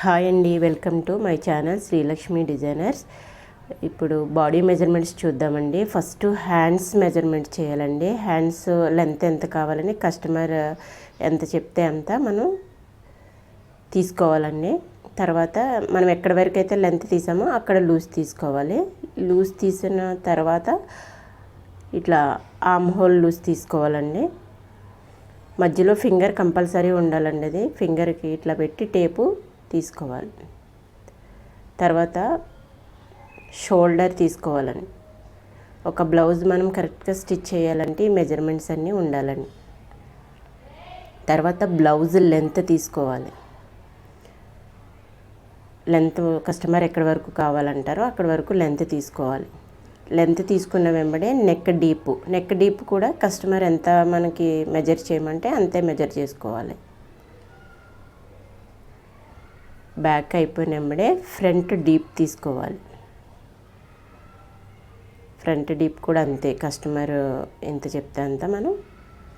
Hi అండి welcome to my channel Srilakshmi designers. ఇప్పుడు body measurements చూద్దామండి. ఫస్ట్ హ్యాండ్స్ మెజర్మెంట్ చేయాలండి. హ్యాండ్స్ లెంత్ ఎంత కావాలని కస్టమర్ ఎంత చెప్తే అంత మనం తీసుకోవాలండి. తర్వాత మనం ఎక్కడి వరకు అయితే లెంత్ తీసామో అక్కడ లూజ్ తీసుకోవాలి. లూజ్ తీసిన తర్వాత ఇట్లా ఆమ్ హోల్ లూజ్ తీసుకోవాలండి. మధ్యలో ఫింగర్ కంపల్సరీ ఉండాలండి అది. ఫింగర్కి ఇట్లా పెట్టి టేపు తీసుకోవాలి. తర్వాత షోల్డర్ తీసుకోవాలండి ఒక బ్లౌజ్ మనం కరెక్ట్గా స్టిచ్ చేయాలంటే ఈ మెజర్మెంట్స్ అన్నీ ఉండాలండి తర్వాత బ్లౌజ్ లెంత్ తీసుకోవాలి. లెంత్ కస్టమర్ ఎక్కడి వరకు కావాలంటారో అక్కడి వరకు లెంత్ తీసుకోవాలి. లెంత్ తీసుకున్న వెంబడే నెక్ డీప్. నెక్ డీప్ కూడా కస్టమర్ ఎంత మనకి మెజర్ చేయమంటే అంతే మెజర్ చేసుకోవాలి. బ్యాక్ అయిపోయిన వెంబడే ఫ్రంట్ డీప్ తీసుకోవాలి. ఫ్రంట్ డీప్ కూడా అంతే కస్టమర్ ఎంత చెప్తే అంత మనం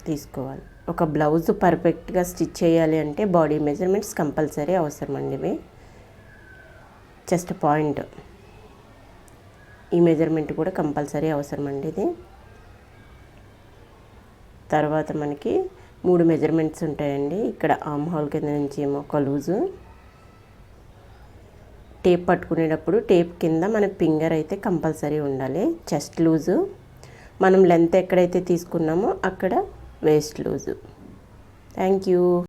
తీసుకోవాలి. ఒక బ్లౌజ్ పర్ఫెక్ట్గా స్టిచ్ చేయాలి అంటే బాడీ మెజర్మెంట్స్ కంపల్సరీ అవసరం అండి ఇవి. Chest point. ఈ మెజర్మెంట్ కూడా కంపల్సరీ అవసరం అండి ఇది. తర్వాత మనకి మూడు మెజర్మెంట్స్ ఉంటాయండి. ఇక్కడ ఆమ్ హోల్ కింద నుంచి ఏమో ఒక లూజు. టేప్ పట్టుకునేటప్పుడు టేప్ కింద మన ఫింగర్ అయితే కంపల్సరీ ఉండాలి. Chest loose. మనం లెంత్ ఎక్కడైతే తీసుకున్నామో అక్కడ వేస్ట్ లూజు. Thank you.